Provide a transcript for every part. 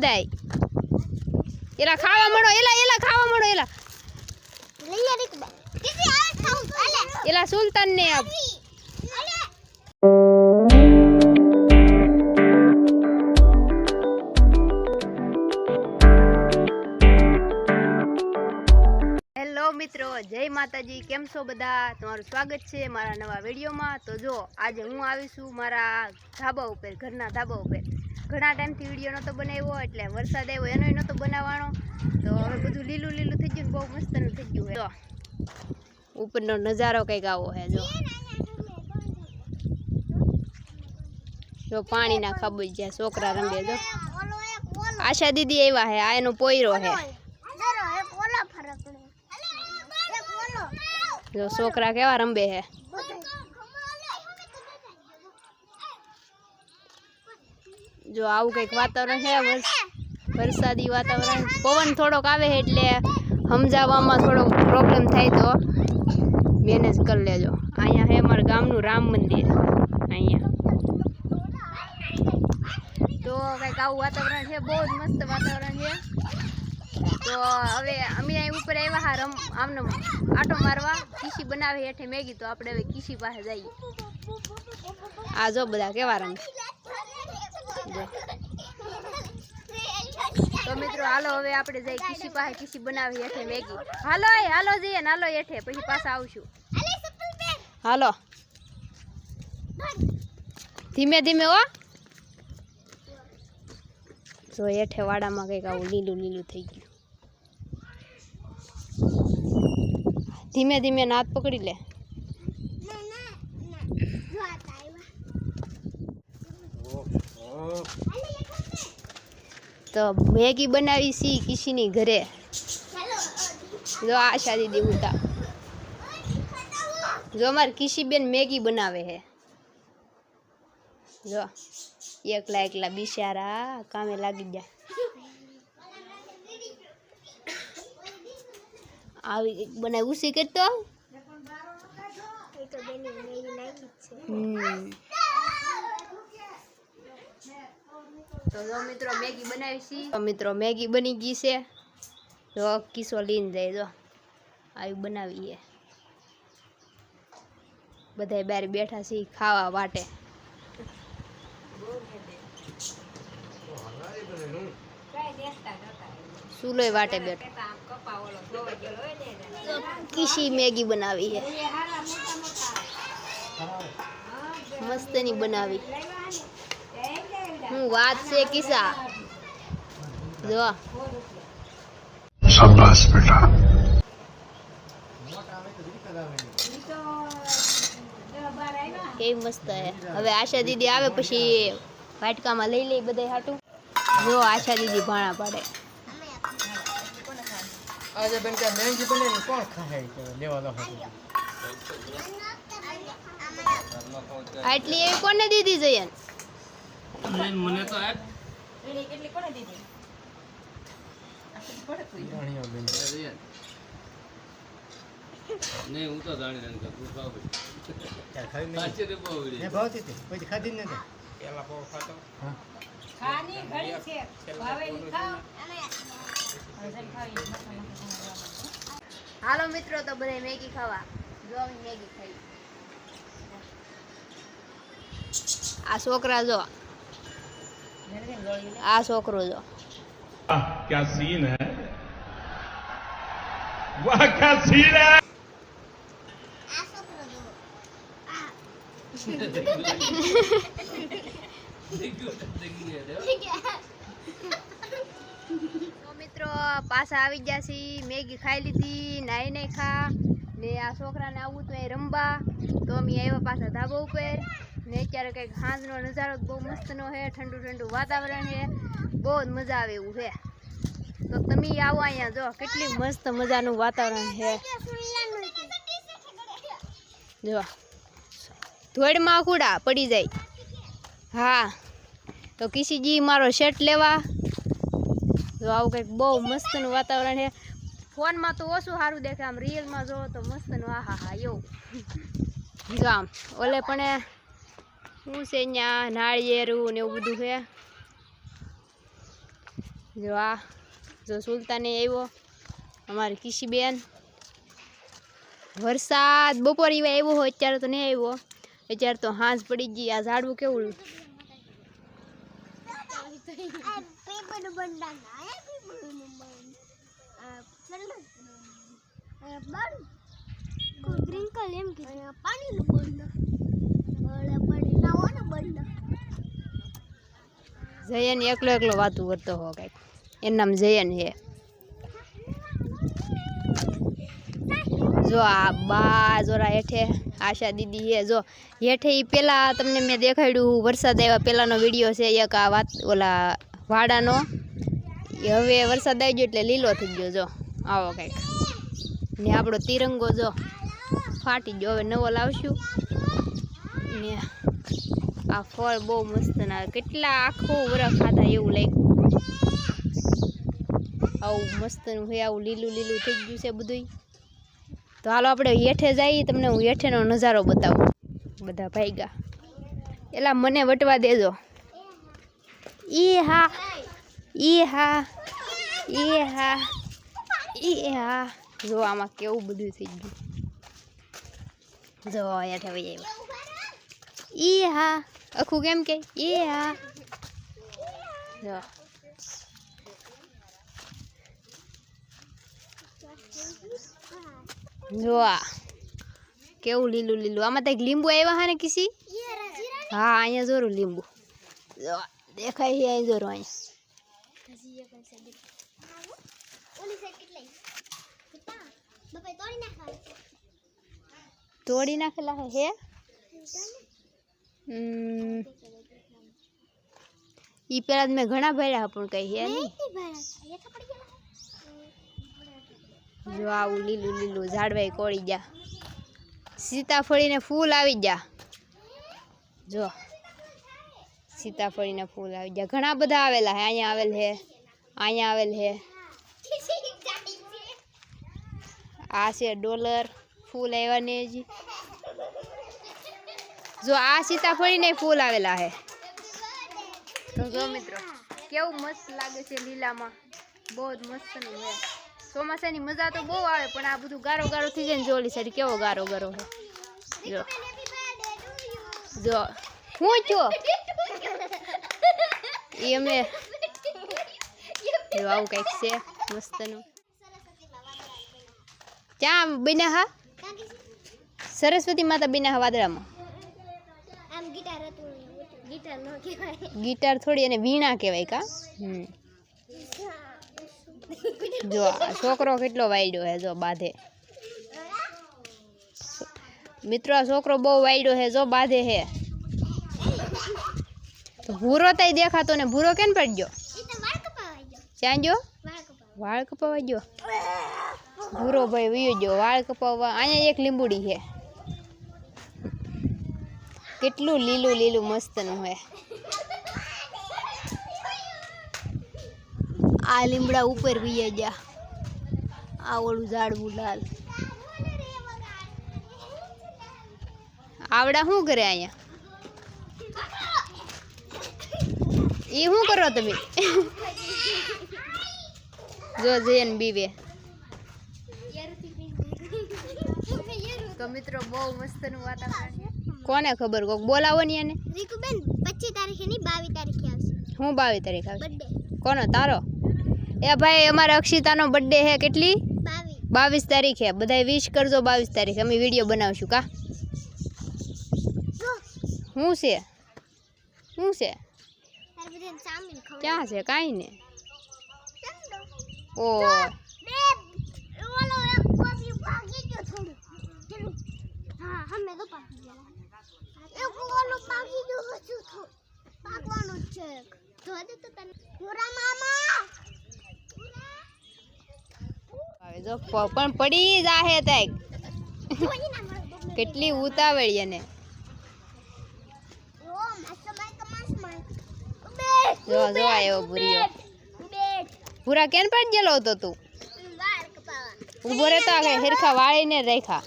બધાય. એલા ખાવા મળો એલા એલા ખાવા મળો એલા. એલા સુલતાન ને આપ હેલો મિત્રો જય માતાજી. કેમ છો બધા? તમારું સ્વાગત છે મારા નવા વિડીયોમાં. તો જો આજે હું આવીશું મારા ધાબા ઉપર ઘરના ધાબા ઉપર. ઘણા ટાઈમથી વીડિયો નહોતો બનાવ્યો એટલે વરસાદ આવ્યો, એનો નહોતો બનાવવાનો. તો હવે બધું લીલું લીલું થઈ ગયું બહુ મસ્તનું થઈ ગયું જો. ઉપરનો નજારો કંઈક આવો છે જો. જો પાણીના ખાબોચિયા છોકરા રમે જો. આશા દીદી આવ્યા હે, આ એનો પોયરો હે. જો, છોકરા કેવા રંબે હે. જો આવું કંઈક વાતાવરણ છે, વરસ- વરસાદી વાતાવરણ. પવન થોડોક આવે એટલે સમજાવવામાં થોડોક પ્રોબ્લેમ થાય તો મેનેજ કરી લેજો. અહીંયા છે અમારા ગામનું રામ મંદિર. અહીંયા. તો કંઈક આવું વાતાવરણ છે, બહુ જ મસ્ત વાતાવરણ છે. તો હવે અમે અહીં ઉપર આવ્યા હા, રમ, આમને આટો મારવા. કીસી બનાવે હેઠે મેગી તો આપણે હવે કીસી પાસે જઈએ. આ જો બધા કેવા રંગ તો મિત્રો, હાલો, હવે આપણે જઈ કિસી પાસે કિસી બનાવી હેઠે મેગી. હાલો હાલો જઈએ ને, હાલો હેઠે, પછી પાછા આવશું. હાલો. ધીમે ધીમે હો. જો હેઠે વાડામાં કંઈક આવું લીલું લીલું થઈ ગયું. ધીમે ધીમે નાથ પકડી લે ના ના ના જો આ તાઈવા તો મેગી બનાવી સી કિશીની ઘરે. હેલો જો આશા દીદી ઉતા જો અમારે કિશીબેન મેગી બનાવે છે. જો એકલા એકલા બિચારા કામે લાગી ગયા. આવી કંઈક બનાવી ઉસી કરતો એ તો બેની મેગી નાખી જ છે. હમ. તો જો મિત્રો મેગી બનાવી છી. તો મિત્રો મેગી બની ગઈ છે. જો કિસ્સો લઈને જાય જો. આવી બનાવી છે બધાય બહાર બેઠા છે ખાવા વાટે સુલોય વાટે બેઠો. કિસી મેગી બનાવી છે. મસ્તની બનાવી. હું વાત છે કિસ્સા જો શાબાશ બેટા કેવી મસ્ત હે હવે આશા દીદી આવે પછી વાટકામાં લઈ લઈ બધાય હાટું જો આશા દીદી ભાણા પાડે આજે બેન કે મેંગી બને કોણ ખાય લેવાનો હતો આટલી એ કોને દીધી જયંત જયન મને તો આપ જાણીઓ બેન. નહીં હું તો જાણી નથી તું ખાવ ચાલ ખાઈ નહીં. સાચી રે બહુ ને ભાવતી હતી. પછી ખાધી જ નથી. પેલા પાવ ખાતો હા. હાલો મિત્રો તો બને મેગી ખાવા. જો મેગી ખાઈ. આ છોકરા જો Ah, ¿Qué es eso? ¿Qué es eso? ¿Qué es eso? pasa vi ya si me he quejado ni nada ni a socra ni a gusto ni rumba todo mi hijo pasa tabo pero ને અત્યારે કંઈક સાંજનો નજારો બહુ મસ્તનો છે, ઠંડુ ઠંડુ વાતાવરણ છે, બહુ જ મજા આવે એવું છે. તો તમે આવો અહીંયા જો, કેટલી મસ્ત મજાનું વાતાવરણ છે. જો, ધોળમાં કુડા પડી જાય. હા, તો કિસીજી મારો શર્ટ લેવા. જો, આવું કંઈક બહુ મસ્તનું વાતાવરણ છે. ફોનમાં તો ઓછું સારું દેખાય, આમ રિયલમાં જોવો તો મસ્તનું આહા હા એવું. જો આમ, ઓલે પણ શું છે અહીંયા નાળિયેરું ને એવું બધું છે જો આ જો સુલતાને આવ્યો અમારી કિશીબેન વરસાદ બપોર એવા આવ્યો હોય અત્યારે તો નહીં આવ્યો અત્યારે તો હાંસ પડી ગઈ આ ઝાડવું કેવું આ જયન એકલો એકલો વાતું કરતો હો કંઈક. એનું નામ જયન છે. જો આ બા જોરા હેઠે, આશા દીદી છે. જો હેઠે એ પેલા તમને મેં દેખાડ્યું, વરસાદ આવ્યા પહેલાંનો વીડિયો છે, એક આ વાત, ઓલા વાડાનો. એ હવે વરસાદ આવી ગયો એટલે લીલો થઈ ગયો, જો. આવો કંઈક. ને આપણો તિરંગો જો ફાટી ગયો. હવે નવો લાવશું. ને આ ફળ બહુ મસ્ત ના કેટલા આખો વરસ ખાધા એવું લાગ્યું. આવું મસ્તનું હોય આવું લીલું લીલું થઈ ગયું છે બધું તો હાલો આપણે હેઠે જઈએ, તમને હું હેઠેનો નજારો બતાવું. બધા ભાઈગા. એલા મને વટવા દેજો. ઈ હા ઈ હા ઈ હા ઈ હા. જો આમાં કેવું બધું થઈ ગયું. જો, હેઠે વહી આવ્યા. ઈ હા આખું કેમ કે એ હા જો જો કેવું લીલું લીલું? આમાં તો લીંબુ આવ્યા હા ને કિસી? હા અહીંયા જોરું લીંબુ. જો દેખાય છે અહીં જોરું અહીંયા. તોડી નાખેલા હે? ઈ પેલા તો મેં ઘણા ભર્યા પણ કઈ હે નહીં. નહીં ભાઈ એ તો પડી ગયેલા જો આવું લીલું લીલું ઝાડવાય કોળી ગયા. સીતાફળીને ફૂલ આવી ગયા. જો સીતાફળીને ફૂલ આવી ગયા. ઘણા બધા આવેલા હે અહીંયા આવેલ હે અહીંયા આવેલ હે. આ છે ડોલર ફૂલ આવ્યા ને હજી. જો આ સીતાફળીને ફૂલ આવેલા હે. તો જો મિત્રો, કેવું મસ્ત લાગે છે લીલામાં. બહુ જ મસ્તનું હે. ચોમાસાની મજા તો બહુ આવે, પણ આ બધું ગારો ગારો થઈ જાય ને જોલી સાઈડ કેવો ગારો ગારો હે. જો. જો. હું છો? એ અમે આવું કંઈક છે મસ્તનું. ક્યાં બન્યા હા? સરસ્વતી માતા બિના વાદળામાં. ગિટાર નો કહેવાય ગિટાર થોડી અને વીણા કહેવાય કા? હમ. જો આ છોકરો કેટલો વાયડો હે જો બાંધે. મિત્રો, આ છોકરો બહુ વાયડો હે જો બાંધે હે. તો ભૂરો તઈ દેખાતો ને ભૂરો કેમ પડી ગયો એ તો વાળ કપાવા ગયો? ક્યાં ગયો વાળ કપાવા વાળ કપાવા ગયો ભૂરો ભાઈ વયો ગયો વાળ કપાવવા. અહીંયા એક લીંબુડી છે કેટલું લીલું લીલું મસ્તનું હે આ લીમડા ઉપર વયા ગયા. આ ઓલું ઝાડવું લાલ. આવડા શું કરે અહીંયા? એ શું કરો તમે? જો જયન બીવે. તો મિત્રો બહુ મસ્તનું વાતાવરણ કોને ખબર? કોક બોલાવો ને એને. રીકુબેન 25 તારીખે નહીં 22 તારીખે આવશે. હું બાવીસ તારીખ આવશે. બર્થડે. કોનો? તારો? એ ભાઈ અમારા અક્ષિતાનો બર્થડે છે કેટલી? 22 બાવીસ તારીખે. બધાય વિશ કરજો બાવીસ તારીખે. અમે વીડિયો બનાવશું કા? હું શું છે? શું છે ક્યાં છે? કાંઈ ને. ઓ. બે ઓલો એક કોપી ભાગી ગયો થોડું. થોડું. હા હમે તો પણ પડી જાહે તાક. કેટલી ઉતાવળી એને. જો જો આવ્યો ભૂરિયો. પૂરા કેન પણ ગયેલો હતો તું? ઊભો રહેતો આખે હેરખા વાળીને રેખા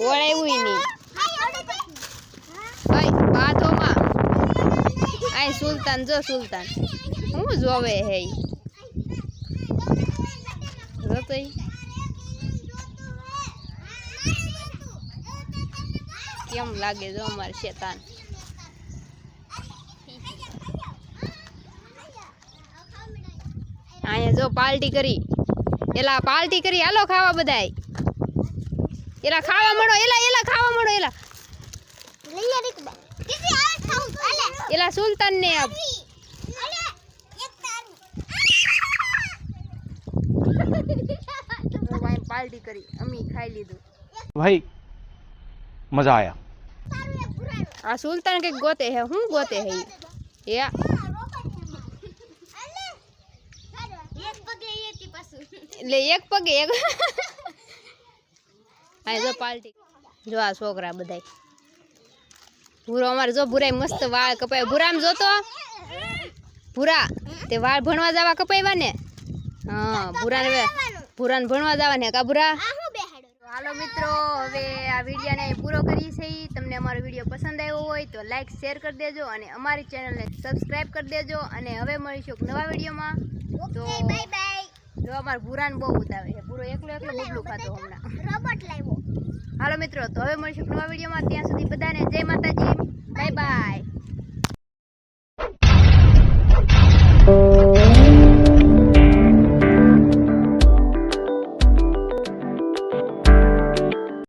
ઓળાવ્યું નહીં હા ભાઈ આય સુલતાન, જો સુલતાન. હું જોવે હે ઈ? કેમ લાગે જો અમારે શેતાન? અહીંયા જો પાર્ટી કરી. એલા પાર્ટી કરી, હાલો ખાવા બધાય. એલા, ખાવા મળો, એલા એલા, ખાવા મળો, એલા. इला सुल्तानी अब भाई मज़ा आया. आ सुल्तान के गोते है हूँ गोते है ये. या. एक पग ये ती पशु ले एक पग एक. आ जो पार्टी. जो आ सोकरा बधाई. ભૂરો અમારે જો ભૂરાય મસ્ત વાળ કપાય. ભૂરામ જોતો? ભૂરા તે વાળ ભણવા જવા કપાયવા ને? હા ભૂરા ને ભૂરાને ભણવા જવા ને કા ભૂરા? આ હું બેહાડો હાલો મિત્રો હવે આ વિડીયોને અહીં પૂરો કરીએ છીએ. તમને અમારો વીડિયો પસંદ આવ્યો હોય તો લાઈક શેર કરી દેજો અને અમારી ચેનલને સબસ્ક્રાઈબ કરી દેજો. અને હવે મળીશું એક નવા વિડીયોમાં. તો બાય બાય. જો અમારા ભૂરાને બહુ ઉતાવે છે. પૂરો એકલો એકલો બબલું ખાતો હમણાં. રોબોટ લાવ્યો. હાલો મિત્રો તો હવે મળીશું નવા વિડીયોમાં. ત્યાં સુધી બધાને જય માતાજી. Bye bye